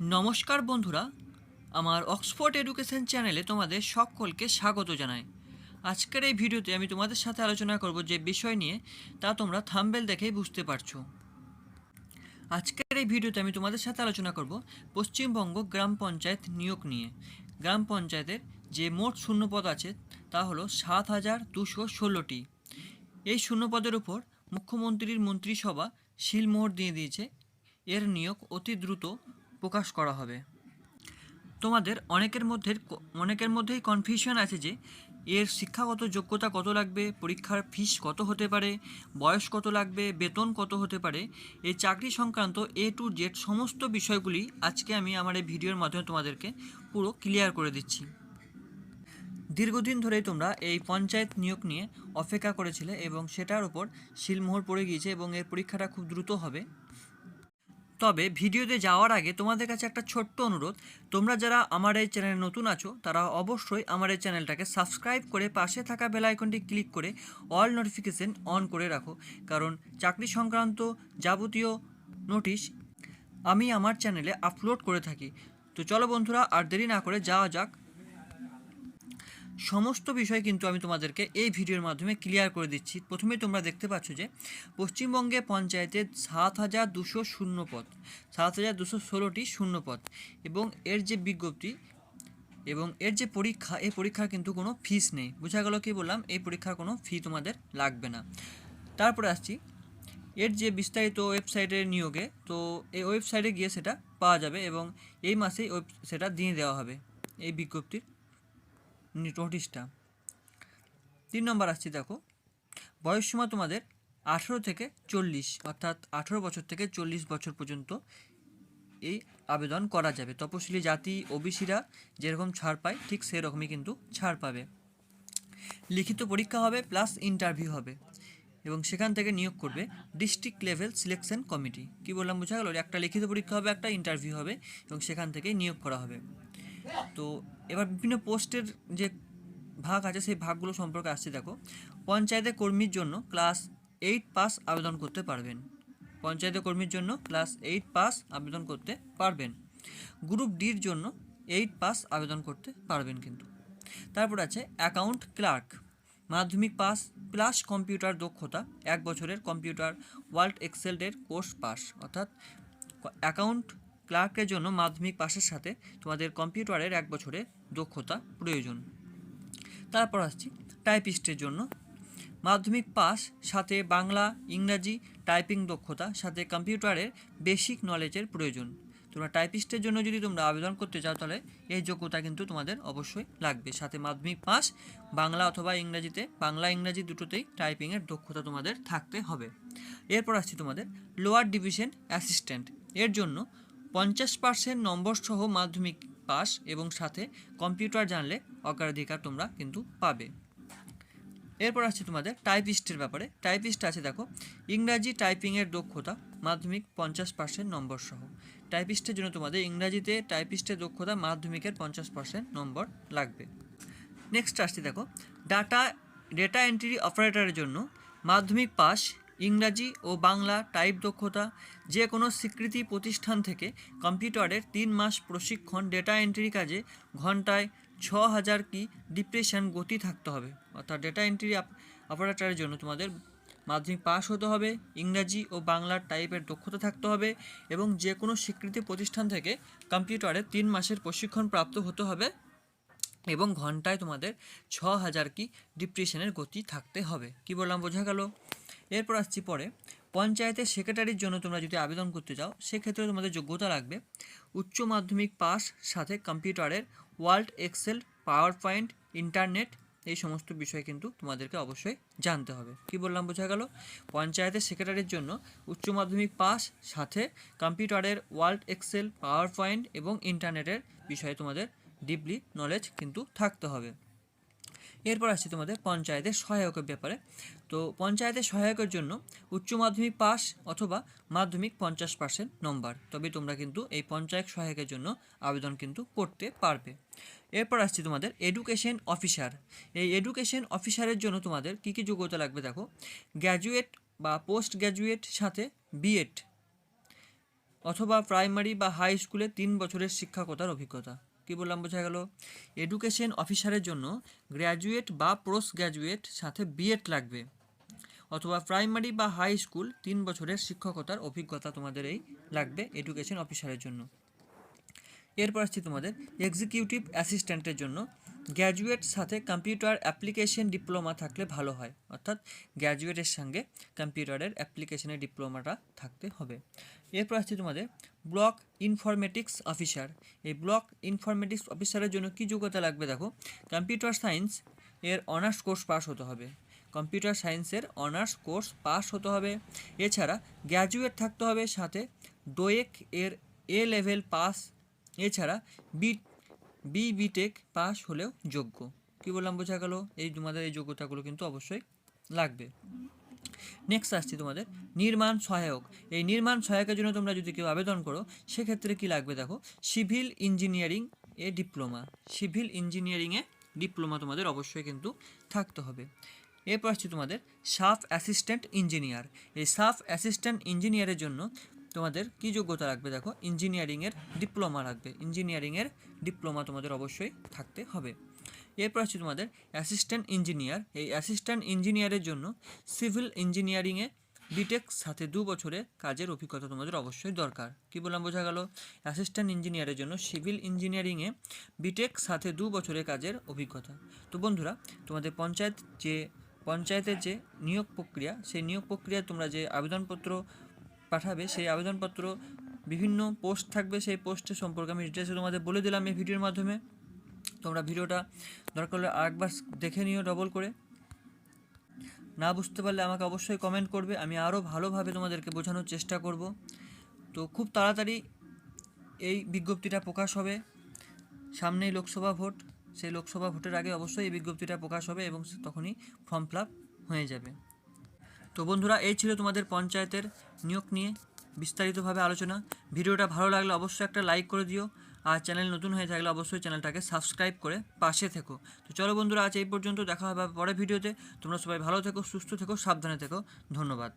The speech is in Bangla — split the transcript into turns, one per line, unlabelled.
নমস্কার বন্ধুরা, আমার অক্সফোর্ড এডুকেশন চ্যানেলে তোমাদের সকলকে স্বাগত জানাই। আজকের এই ভিডিওতে আমি তোমাদের সাথে আলোচনা করব যে বিষয় নিয়ে, তা তোমরা থাম্বেল দেখেই বুঝতে পারছ। আজকের এই ভিডিওতে আমি তোমাদের সাথে আলোচনা করব পশ্চিমবঙ্গ গ্রাম পঞ্চায়েত নিয়োগ নিয়ে। গ্রাম পঞ্চায়েতের যে মোট শূন্যপদ আছে, তা হলো সাত হাজার দুশো ষোলোটি। এই শূন্যপদের উপর মুখ্যমন্ত্রীর মন্ত্রিসভা শিলমোহর দিয়ে দিয়েছে। এর নিয়োগ অতি দ্রুত প্রকাশ করা হবে। তোমাদের অনেকের মধ্যে অনেকের মধ্যেই কনফিউশন আছে যে, এর শিক্ষাগত যোগ্যতা কত লাগবে, পরীক্ষার ফিস কত হতে পারে, বয়স কত লাগবে, বেতন কত হতে পারে, এই চাকরি সংক্রান্ত এ টু জেড সমস্ত বিষয়গুলি আজকে আমি আমার এই ভিডিওর মাধ্যমে তোমাদেরকে পুরো ক্লিয়ার করে দিচ্ছি। দীর্ঘদিন ধরেই তোমরা এই পঞ্চায়েত নিয়োগ নিয়ে অপেক্ষা করেছিলে এবং সেটার উপর শিলমোহর পড়ে গিয়েছে এবং এর পরীক্ষাটা খুব দ্রুত হবে। তবে ভিডিওতে যাওয়ার আগে তোমাদের কাছে একটা ছোট্ট অনুরোধ। তোমরা যারা আমার এই চ্যানেলে নতুন আছো, তারা অবশ্যই আমার এই চ্যানেলটাকে সাবস্ক্রাইব করে পাশে থাকা বেল আইকনটি ক্লিক করে অল নোটিফিকেশন অন করে রাখো। কারণ চাকরি সংক্রান্ত যাবতীয় নোটিশ আমি আমার চ্যানেলে আপলোড করে থাকি। তো চলো বন্ধুরা, আর দেরি না করে যাওয়া যাক। সমস্ত বিষয় কিন্তু আমি তোমাদেরকে এই ভিডিওর মাধ্যমে ক্লিয়ার করে দিচ্ছি। প্রথমে তোমরা দেখতে পাচ্ছ যে, পশ্চিমবঙ্গে পঞ্চায়েতের সাত হাজার দুশো শূন্য পদ, সাত হাজার দুশো ষোলোটি শূন্য পদ এবং এর যে বিজ্ঞপ্তি এবং এর যে পরীক্ষা, এই পরীক্ষার কিন্তু কোনো ফিস নেই। বোঝা গেল কি বললাম? এই পরীক্ষার কোনো ফি তোমাদের লাগবে না। তারপরে আসছি, এর যে বিস্তারিত ওয়েবসাইটের নিয়োগে, তো এই ওয়েবসাইটে গিয়ে সেটা পাওয়া যাবে এবং এই মাসেই সেটা দিয়ে দেওয়া হবে এই বিজ্ঞপ্তির। নোটিশটা তিন নম্বর আসছি দেখো বয়সসীমা তোমাদের আঠেরো থেকে চল্লিশ, অর্থাৎ আঠেরো বছর থেকে চল্লিশ বছর পর্যন্ত এই আবেদন করা যাবে। তপশিলি জাতি, ওবিসিরা যেরকম ছাড় পায়, ঠিক সেরকমই কিন্তু ছাড় পাবে। লিখিত পরীক্ষা হবে, প্লাস ইন্টারভিউ হবে এবং সেখান থেকে নিয়োগ করবে ডিস্ট্রিক্ট লেভেল সিলেকশন কমিটি। কি বললাম, বোঝা গেল? একটা লিখিত পরীক্ষা হবে, একটা ইন্টারভিউ হবে এবং সেখান থেকে নিয়োগ করা হবে। তো এবার বিভিন্ন পোস্টের যে ভাগ আছে, সেই ভাগগুলো সম্পর্কে আসছে, দেখো। পঞ্চায়েতের কর্মীর জন্য ক্লাস এইট পাস আবেদন করতে পারবেন। পঞ্চায়েতের কর্মীর জন্য ক্লাস এইট পাস আবেদন করতে পারবেন। গ্রুপ ডির জন্য এইট পাস আবেদন করতে পারবেন কিন্তু। তারপর আছে অ্যাকাউন্ট ক্লার্ক। মাধ্যমিক পাস প্লাস কম্পিউটার দক্ষতা, এক বছরের কম্পিউটার ওয়ার্ল্ড এক্সেলের কোর্স পাস, অর্থাৎ অ্যাকাউন্ট ক্লার্কের জন্য মাধ্যমিক পাশের সাথে তোমাদের কম্পিউটারের এক বছরের দক্ষতা প্রয়োজন। তারপর আসছি টাইপিস্টের জন্য। মাধ্যমিক পাস সাথে বাংলা, ইংরাজি, টাইপিং দক্ষতা, সাথে কম্পিউটারের বেসিক নলেজের প্রয়োজন। তোমরা টাইপিস্টের জন্য যদি তোমরা আবেদন করতে চাও তাহলে এই যোগ্যতা কিন্তু তোমাদের অবশ্যই লাগবে। সাথে মাধ্যমিক পাস বাংলা অথবা ইংরাজিতে, বাংলা, ইংরাজি দুটোতেই টাইপিংয়ের দক্ষতা তোমাদের থাকতে হবে। এরপর আসছি তোমাদের লোয়ার ডিভিশন অ্যাসিস্ট্যান্ট। এর জন্য পঞ্চাশ পার্সেন্ট নম্বর সহ মাধ্যমিক পাস এবং সাথে কম্পিউটার জানলে অগ্রাধিকার তোমরা কিন্তু পাবে। এরপর আসছে তোমাদের টাইপিস্টের ব্যাপারে। টাইপিস্ট আছে দেখো, ইংরাজি টাইপিংয়ের দক্ষতা মাধ্যমিক পঞ্চাশ পার্সেন্ট নম্বর সহ। টাইপিস্টের জন্য তোমাদের ইংরাজিতে টাইপিস্টের দক্ষতা মাধ্যমিকের পঞ্চাশ পার্সেন্ট নম্বর লাগবে। নেক্সট আসছে দেখো, ডাটা, ডেটা এন্ট্রি অপারেটরের জন্য মাধ্যমিক পাস ইংরাজি ও বাংলা টাইপ দক্ষতা যে কোনো স্বীকৃতি প্রতিষ্ঠান থেকে কম্পিউটারের তিন মাস প্রশিক্ষণ, ডেটা এন্ট্রি কাজে ঘন্টায় ছ হাজার কি ডিপ্রেশন গতি থাকতে হবে। অর্থাৎ ডেটা এন্ট্রি অপারেটরের জন্য তোমাদের মাধ্যমিক পাস হতে হবে, ইংরাজি ও বাংলার টাইপের দক্ষতা থাকতে হবে এবং যে কোনো স্বীকৃতি প্রতিষ্ঠান থেকে কম্পিউটারে তিন মাসের প্রশিক্ষণ প্রাপ্ত হতে হবে এবং ঘন্টায় তোমাদের ছ হাজার কি ডিপ্রেশনের গতি থাকতে হবে। কি বললাম, বোঝা গেল? এরপর আসছি পরে। পঞ্চায়েতের সেক্রেটারির জন্য তোমরা যদি আবেদন করতে চাও, সেক্ষেত্রে তোমাদের যোগ্যতা লাগবে উচ্চ মাধ্যমিক পাস, সাথে কম্পিউটারের Word Excel, PowerPoint, internet, এই সমস্ত বিষয় কিন্তু তোমাদেরকে অবশ্যই জানতে হবে। কি বললাম বোঝা গেল? পঞ্চায়েতের সেক্রেটারির জন্য উচ্চ মাধ্যমিক পাস, সাথে কম্পিউটারের ওয়ার্ল্ড এক্সেল, পাওয়ার পয়েন্ট এবং ইন্টারনেটের বিষয়ে তোমাদের ডিপলি নলেজ কিন্তু থাকতে হবে। এরপর আসছে তোমাদের পঞ্চায়েতের সহায়কের ব্যাপারে। তো পঞ্চায়েতের সহায়কের জন্য উচ্চ মাধ্যমিক পাস অথবা মাধ্যমিক পঞ্চাশ পার্সেন্ট নম্বর, তবে তোমরা কিন্তু এই পঞ্চায়েত সহায়কের জন্য আবেদন কিন্তু করতে পারবে। এরপর আসছে তোমাদের এডুকেশন অফিসার এই এডুকেশন অফিসারের জন্য তোমাদের কী কী যোগ্যতা লাগবে দেখো? গ্র্যাজুয়েট বা পোস্ট গ্র্যাজুয়েট সাথে বিএড অথবা প্রাইমারি বা হাই স্কুলে তিন বছরের শিক্ষকতার অভিজ্ঞতা। কি বললাম বোঝা গেল? এডুকেশন অফিসারের জন্য গ্র্যাজুয়েট বা পোস্ট গ্র্যাজুয়েট সাথে বিএড লাগবে। অথবা প্রাইমারি বা হাই স্কুল তিন বছরের শিক্ষকতার অভিজ্ঞতা তোমাদের এই লাগবে এডুকেশন অফিসারের জন্য। এরপর আসছি তোমাদের এক্সিকিউটিভ অ্যাসিস্ট্যান্টের জন্য। গ্র্যাজুয়েট সাথে কম্পিউটার অ্যাপ্লিকেশন ডিপ্লোমা থাকলে ভালো হয়। অর্থাৎ গ্র্যাজুয়েটের সঙ্গে কম্পিউটারের অ্যাপ্লিকেশনের ডিপ্লোমাটা থাকতে হবে। এরপর আসছে তোমাদের ব্লক ইনফরমেটিক্স অফিসার। এই ব্লক ইনফরমেটিক্স অফিসারের জন্য কী যোগ্যতা লাগবে দেখো? কম্পিউটার সায়েন্স এর অনার্স কোর্স পাস হতে হবে। কম্পিউটার সায়েন্সের অনার্স কোর্স পাস হতে হবে। এছাড়া গ্র্যাজুয়েট থাকতে হবে সাথে ডোয়েক এর এ লেভেল পাস। এছাড়া বি বি বিটেক পাস হলেও যোগ্য। কী বললাম বোঝা গেল? এই তোমাদের এই যোগ্যতাগুলো কিন্তু অবশ্যই লাগবে। নেক্সট আসছি তোমাদের, নির্মাণ সহায়ক। এই নির্মাণ সহায়কের জন্য তোমরা যদি কেউ আবেদন করো, সেক্ষেত্রে কি লাগবে দেখো? সিভিল ইঞ্জিনিয়ারিং এ ডিপ্লোমা সিভিল ইঞ্জিনিয়ারিংয়ে ডিপ্লোমা তোমাদের অবশ্যই কিন্তু থাকতে হবে। এরপর আসছি তোমাদের সাফ অ্যাসিস্ট্যান্ট ইঞ্জিনিয়ার এই সাফ অ্যাসিস্ট্যান্ট ইঞ্জিনিয়ারের জন্য তোমাদের কী যোগ্যতা লাগবে দেখো? ইঞ্জিনিয়ারিংয়ের ডিপ্লোমা লাগবে। ইঞ্জিনিয়ারিংয়ের ডিপ্লোমা তোমাদের অবশ্যই থাকতে হবে। এরপর আসছে তোমাদের অ্যাসিস্ট্যান্ট ইঞ্জিনিয়ার এই অ্যাসিস্ট্যান্ট ইঞ্জিনিয়ারের জন্য সিভিল ইঞ্জিনিয়ারিংয়ে বিটেক সাথে দু বছরের কাজের অভিজ্ঞতা তোমাদের অবশ্যই দরকার। কি বললাম, বোঝা গেল? অ্যাসিস্ট্যান্ট ইঞ্জিনিয়ারের জন্য সিভিল ইঞ্জিনিয়ারিংয়ে বিটেক সাথে দু বছরের কাজের অভিজ্ঞতা। তো বন্ধুরা, তোমাদের পঞ্চায়েত যে, পঞ্চায়েতের যে নিয়োগ প্রক্রিয়া, সেই নিয়োগ প্রক্রিয়ায় তোমরা যে আবেদনপত্র পাঠাবে, সেই আবেদনপত্র বিভিন্ন পোস্ট থাকবে, সেই পোস্টের সম্পর্কে আমি ডিটেলসে তোমাদের বলে দিলাম এই ভিডিওর মাধ্যমে। তোমরা ভিডিওটা দরকার হলে আরেকবার দেখে নিও ডবল করে। না বুঝতে পারলে আমাকে অবশ্যই কমেন্ট করবে, আমি আরও ভালোভাবে তোমাদেরকে বোঝানোর চেষ্টা করব। তো খুব তাড়াতাড়ি এই বিজ্ঞপ্তিটা প্রকাশ হবে। সামনেই লোকসভা ভোট, সেই লোকসভা ভোটের আগে অবশ্যই এই বিজ্ঞপ্তিটা প্রকাশ হবে এবং তখনই ফর্ম ফিল হয়ে যাবে। তো বন্ধুরা, এই ছিল তোমাদের পঞ্চায়েতের নিয়োগ নিয়ে বিস্তারিতভাবে আলোচনা। ভিডিওটা ভালো লাগলে অবশ্যই একটা লাইক করে দিও। আর চ্যানেল নতুন হয়ে থাকলে অবশ্যই চ্যানেলটাকে সাবস্ক্রাইব করে পাশে থেকো। তো চলো বন্ধুরা, আজ এই পর্যন্ত দেখা হবে পরে ভিডিওতে। তোমরা সবাই ভালো থেকো, সুস্থ থেকো, সাবধানে থেকো। ধন্যবাদ।